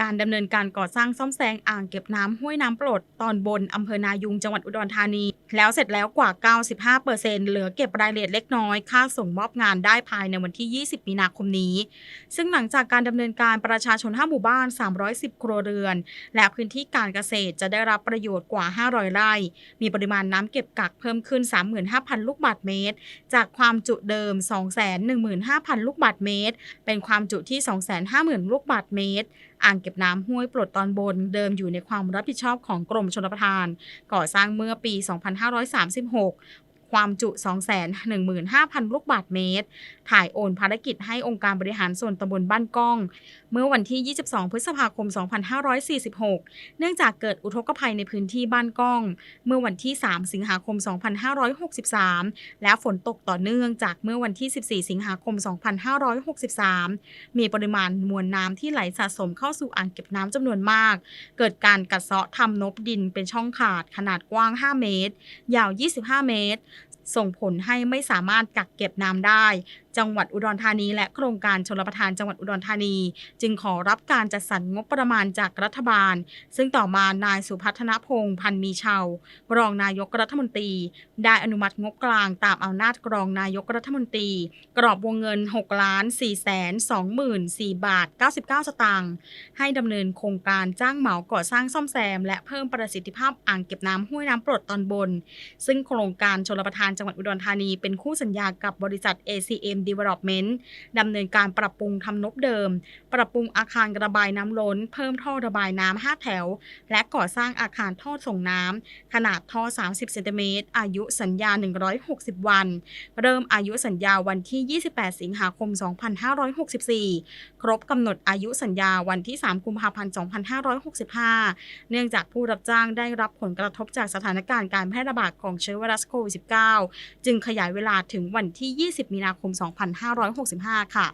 การดำเนินการก่อสร้างซ่อมแซงอ่างเก็บน้ำห้วยน้ำปลดตอนบนอำเภอนายุงจังหวัดอุดรธานี แล้วเสร็จแล้วกว่า 95%เหลือเก็บรายละเอียดเล็กน้อย ค่าส่งมอบงานได้ภายในวันที่ 20 มีนาคมนี้ ซึ่งหลังจากการดำเนินการประชาชน 5 หมู่บ้าน 310 ครัวเรือน และพื้นที่การเกษตรจะได้รับประโยชน์กว่า 500 ไร่ มีปริมาณน้ำเก็บกักเพิ่มขึ้น 35,000 ลูกบาศก์เมตร จากความจุเดิม 215,000 ลูกบาศก์เมตร เป็นความจุที่ 250,000 ลูกบาศก์เมตรอ่างเก็บน้ำห้วยปลดตอนบนเดิมอยู่ในความรับผิดชอบของกรมชลประทาน ก่อสร้างเมื่อปี2536 ความจุ 215,000 ลูกบาศก์เมตร ถ่ายโอนภารกิจให้องค์การบริหารส่วนตำบลบ้านก้อง เมื่อวันที่ 22 พฤษภาคม 2546 เนื่องจากเกิดอุทกภัยในพื้นที่บ้านก้อง เมื่อวันที่ 3 สิงหาคม 2563 และฝนตกต่อเนื่องจากเมื่อวันที่ 14 สิงหาคม 2563 มีปริมาณมวลน้ำที่ไหลสะสมเข้าสู่อ่างเก็บน้ำจำนวนมาก เกิดการกัดเซาะทำนบดินเป็นช่องขาดขนาดกว้าง 5 เมตร ยาว 25 เมตร ส่งผลให้ไม่สามารถกักเก็บน้ำได้จังหวัดอุดรธานี และโครงการชลประทานจังหวัดอุดรธานี จึงขอรับการจัดสรรงบประมาณจากรัฐบาล ซึ่งต่อมานายสุพัฒนพงษ์พันมีเชาวรองนายกรัฐมนตรี ได้อนุมัติงบกลางตามอำนาจกรองนายกรัฐมนตรี กรอบวงเงิน6ล้าน4แสน24,000บาท 99 สตางค์ให้ดำเนินโครงการจ้างเหมาก่อสร้างซ่อมแซม และเพิ่มประสิทธิภาพอ่างเก็บน้ำห้วยน้ำปลดตอนบน ซึ่งโครงการชลประทานจังหวัดอุดรธานีเป็นคู่สัญญากับบริษัท ACM Development ดำเนินการปรับปรุงทำนบเดิม ปรับปรุงอาคารระบายน้ำล้น เพิ่มท่อระบายน้ำ 5 แถว และก่อสร้างอาคารท่อส่งน้ำ ขนาดท่อ 30 เซนติเมตร อายุสัญญา 160 วัน เริ่มอายุสัญญาวันที่ 28 สิงหาคม 2564 ครบกำหนดอายุสัญญาวันที่ 3 กุมภาพันธ์ 2565 เนื่องจากผู้รับจ้างได้รับผลกระทบจากสถานการณ์การแพร่ระบาดของเชื้อไวรัสโควิด -19 จึงขยายเวลาถึงวันที่ 20 มีนาคม2565 ค่ะ